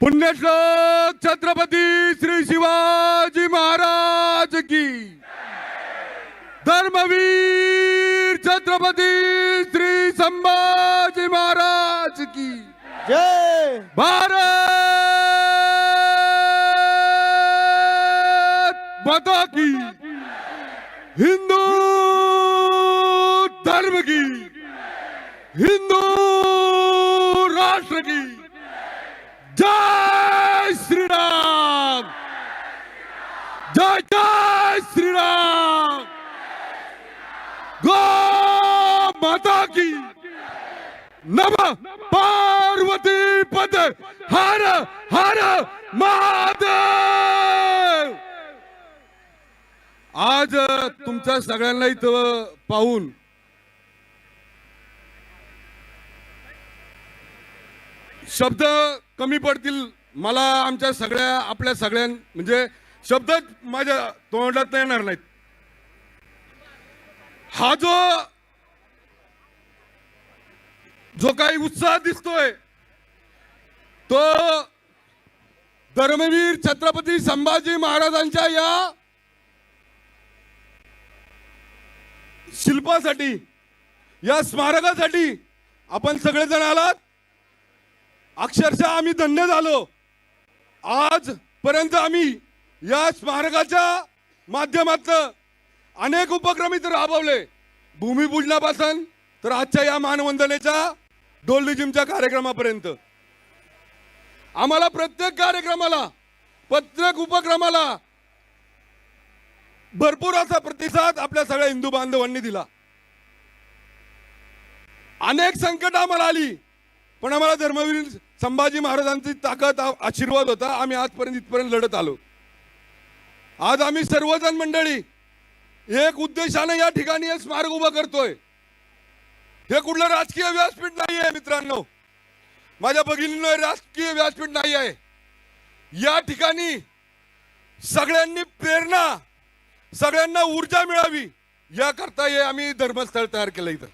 पुण्यश्लोक छत्रपती श्री शिवाजी महाराज की। धर्मवीर छत्रपती श्री संभाजी महाराज की। जय। भारत माता की। हिंदू धर्म की। हिंदू राष्ट्र की। जय श्री राम जय जय श्री राम गो माता की! नम पार्वती पद! हर हर महादेव! आज तुमच्या सगळ्यांना इथं पाहून शब्द कमी पडतील. मला आमच्या सगळ्या आपल्या सगळ्यां म्हणजे शब्द माझ्या तोंडात येणार नाहीत. हा जो जो काही उत्साह दिसतोय तो धर्मवीर छत्रपती संभाजी महाराजांच्या या शिल्पासाठी या स्मारकासाठी आपण सगळेजण आलात. अक्षरशः आम्ही धन्य झालो. आज पर्यंत आम्ही या स्मारकाच्या माध्यमातून अनेक उपक्रम इथं राबवले. भूमिपूजनापासून तर आजच्या या मानवंदनेच्या डोल्डिजिमच्या कार्यक्रमापर्यंत. आम्हाला प्रत्येक कार्यक्रमाला प्रत्येक उपक्रमाला भरपूर असा प्रतिसाद आपल्या सगळ्या हिंदू बांधवांनी दिला. अनेक संकट आम्हाला आली पण आम्हाला धर्मवीर संभाजी महाराजांची ताकद आशीर्वाद होता. आम्ही आजपर्यंत इथपर्यंत लढत आलो. आज आम्ही सर्वजण मंडळी एक उद्देशाने या ठिकाणी हे स्मारक उभं करतोय. हे कुठलं राजकीय व्यासपीठ नाही आहे मित्रांनो. माझ्या भगिनींनो राजकीय व्यासपीठ नाही आहे या ठिकाणी सगळ्यांनी प्रेरणा सगळ्यांना ऊर्जा मिळावी याकरता हे आम्ही धर्मस्थळ तयार केलं इथं.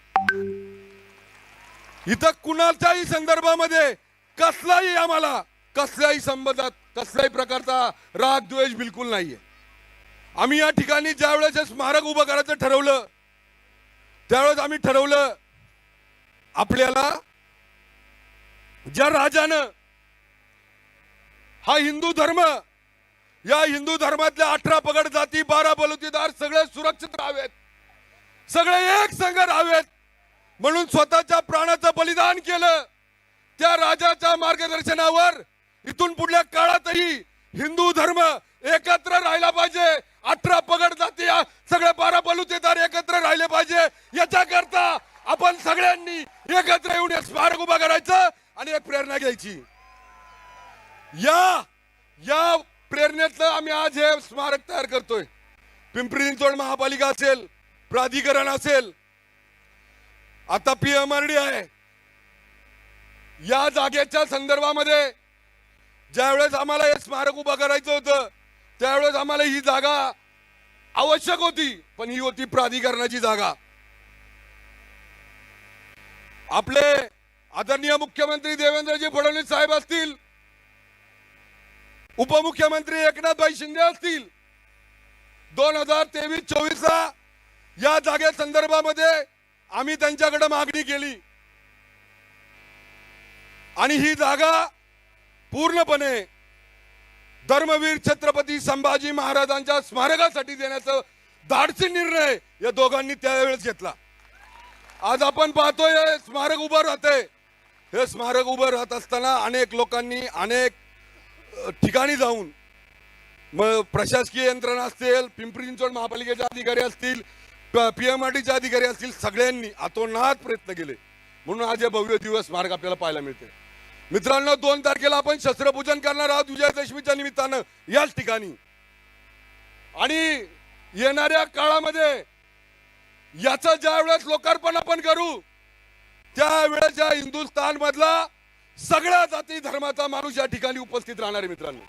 इथं कुणाच्याही संदर्भामध्ये कसलाही आम्हाला कसल्याही संबंधात कसल्याही प्रकारचा राग द्वेष बिलकुल नाहीये. आम्ही या ठिकाणी ज्यावेळेस हे स्मारक उभं करायचं ठरवलं त्यावेळेस आम्ही ठरवलं आपल्याला ज्या राजानं हा हिंदू धर्म या हिंदू धर्मातल्या अठरा पगड जाती बारा बलुतीदार सगळे सुरक्षित राहावेत. सगळे एक संघ राहावेत. म्हणून स्वतःच्या प्राणाचं बलिदान केलं. त्या राजाच्या मार्गदर्शनावर इथून पुढल्या काळातही हिंदू धर्म एकत्र राहिला पाहिजे. अठरा पगड जाती सगळे बारा बलुतेदार एकत्र राहिले पाहिजे. याच्याकरता आपण सगळ्यांनी एकत्र येऊन स्मारक उभा करायचं आणि एक प्रेरणा घ्यायची. या या प्रेरणेतलं आम्ही आज हे स्मारक तयार करतोय. पिंपरी चिंचवड महापालिका असेल प्राधिकरण असेल. आता पी एम आहे. या जागेच्या संदर्भामध्ये ज्यावेळेस आम्हाला हे स्मारक उभं करायचं होतं त्यावेळेस आम्हाला ही जागा आवश्यक होती पण ही होती प्राधिकरणाची जागा. आपले आदरणीय मुख्यमंत्री देवेंद्रजी फडणवीस साहेब असतील उपमुख्यमंत्री एकनाथभाई शिंदे असतील दोन हजार तेवीस चोवीसला या जागे संदर्भामध्ये आम्ही त्यांच्याकडे मागणी केली. आणि ही जागा पूर्णपणे धर्मवीर छत्रपती संभाजी महाराजांच्या स्मारकासाठी देण्याचा धाडसी निर्णय या दोघांनी त्यावेळेस घेतला. आज आपण पाहतोय स्मारक उभं राहते हे स्मारक उभं राहत असताना अनेक लोकांनी अनेक ठिकाणी जाऊन मग प्रशासकीय यंत्रणा असतील पिंपरी चिंचवड महापालिकेचे अधिकारी असतील पी एम आर पीएमआरटीचे अधिकारी असतील सगळ्यांनी आतोनात प्रयत्न केले. म्हणून आज हे भव्य दिवस स्मारक आपल्याला पाहायला मिळते मित्रांनो दोन तारखेला आपण शस्त्रपूजन करणार आहोत विजयादशमीच्या निमित्तानं. याच ठिकाणी. आणि येणाऱ्या काळामध्ये याचं ज्या वेळेस लोकार्पण आपण करू त्यावेळेच्या हिंदुस्थान मधला सगळ्या जाती धर्माचा माणूस या ठिकाणी उपस्थित राहणार आहे मित्रांनो.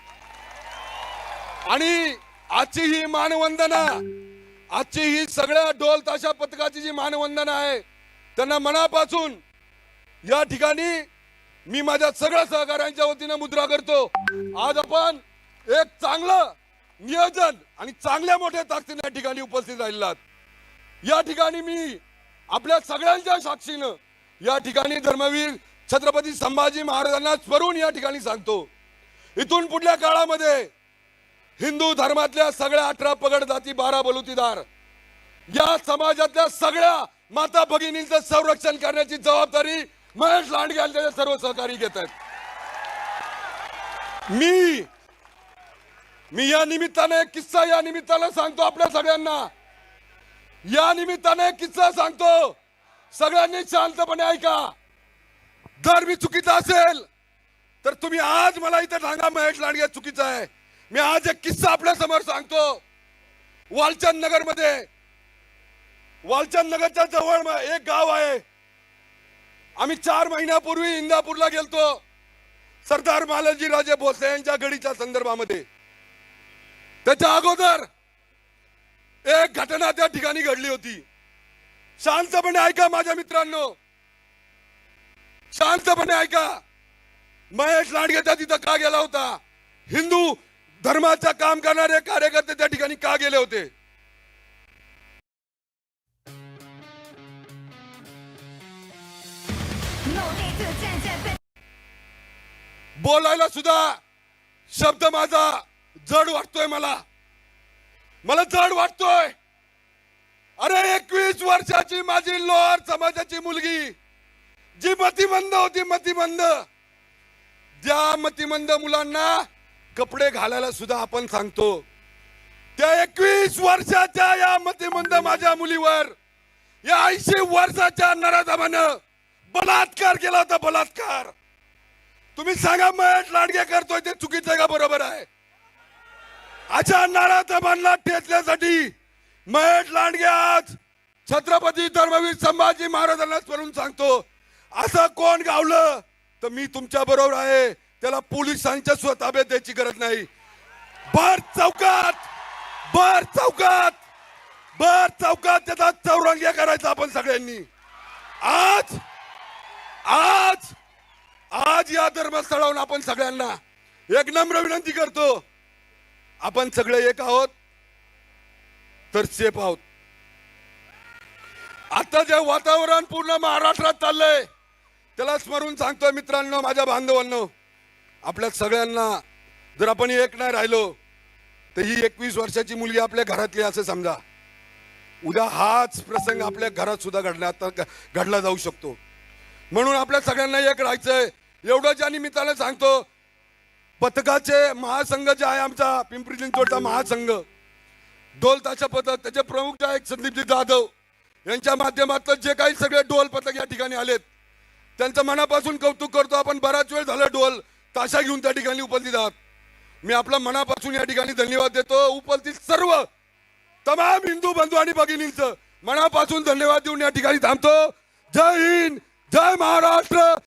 आणि आजची ही मानवंदना आजची ही सगळ्या ढोल ताशा पथकाची जी मानवंदना आहे त्यांना मनापासून या ठिकाणी मी माझ्या सगळ्या सहकाऱ्यांच्या वतीनं मुद्रा करतो. आज आपण एक चांगलं नियोजन आणि चांगल्या मोठ्या ताकदीने या ठिकाणी उपस्थित राहिलात या ठिकाणी मी आपल्या सगळ्यांच्या साक्षीनं या ठिकाणी धर्मवीर छत्रपती संभाजी महाराजांना स्मरून या ठिकाणी सांगतो. इथून पुढल्या काळामध्ये हिंदू धर्मातल्या सगळ्या अठरा पगड जाती बारा बलुतीदार या समाजातल्या सगळ्या माता भगिनींचं संरक्षण करण्याची जबाबदारी महेश लांडगे आणि त्याचे सर्व सहकारी घेत आहेत. मी मी या निमित्ताने एक किस्सा या निमित्ताने सांगतो आपल्या सगळ्यांना. या निमित्ताने एक किस्सा सांगतो. सगळ्यांनी शांतपणे ऐका. जर मी चुकीचा असेल तर तुम्ही आज मला इथे सांगा महेश लांडगे चुकीचा आहे. मी आज एक किस्सा आपल्यासमोर सांगतो. वालचंद नगरमध्ये वालचंद नगरच्या जवळ एक गाव आहे. आम्ही चार महिन्यापूर्वी इंदापूरला गेलतो. सरदार मालजी राजे भोसले यांच्या गडीच्या संदर्भामध्ये. त्याच्या अगोदर एक घटना त्या ठिकाणी घडली होती. शांतपणे ऐका माझ्या मित्रांनो. शांतपणे ऐका. महेश लांडगे त्या तिथं का गेला होता? हिंदू धर्माचं काम करणारे कार्यकर्ते त्या ठिकाणी का गेले होते? बोलायला सुद्धा शब्द माझा जड वाटतोय मला. मला जड वाटतोय. अरे एकवीस वर्षाची माझी लोअर समाजाची मुलगी जी मतिमंद होती मतिमंद. ज्या मतिमंद मुलांना कपडे घालायला सुद्धा आपण सांगतो. त्या एकवीस वर्षाच्या या मतिमंद माझ्या मुलीवर या ऐंशी वर्षाच्या नराधमानं बलात्कार केला होता बलात्कार. तुम्ही सांगा महेश लांडगे करतोय ते चुकीचं का बरोबर आहे? अशा बनला ठेचण्यासाठी महेश लांडगे आज छत्रपती धर्मवीर संभाजी महाराजांना स्मरून सांगतो असं कोण गावलं तर मी तुमच्या बरोबर आहे. त्याला पोलिसांच्या सुद्धा ताब्यात द्यायची गरज नाही. भर चौकात भर चौकात भर चौकात त्याचा चौरंग्या करायचा आपण सगळ्यांनी. आज आज आज या धर्मस्थळावरून आपण सगळ्यांना एक नम्र विनंती करतो. आपण सगळे एक आहोत तर सेफ आहोत. आता जे वातावरण पूर्ण महाराष्ट्रात चाललंय त्याला स्मरून सांगतोय मित्रांनो माझ्या बांधवांनो आपल्या सगळ्यांना जर आपण एक नाही राहिलो तर ही एकवीस वर्षाची मुलगी आपल्या घरातली असं समजा. उद्या हाच प्रसंग आपल्या घरात सुद्धा घडला घडला जाऊ शकतो. म्हणून आपल्या सगळ्यांना एक राहायचंय. एवढं ज्या निमित्तानं सांगतो. पथकाचे महासंघ जे आहे आमचा पिंपरी चिंचवडचा महासंघ. ढोल ताशा पथक त्याचे प्रमुख जे आहेत संदीपजी जाधव यांच्या माध्यमातून जे काही सगळे ढोल पथक या ठिकाणी आलेत. त्यांचं मनापासून कौतुक करतो. आपण बराच वेळ झालं ढोल ताशा घेऊन त्या ठिकाणी उपस्थित आहात. मी आपला मनापासून या ठिकाणी धन्यवाद देतो. उपस्थित सर्व तमाम हिंदू बंधू आणि भगिनींचं मनापासून धन्यवाद देऊन या ठिकाणी थांबतो. जय हिंद! जय महाराष्ट्र!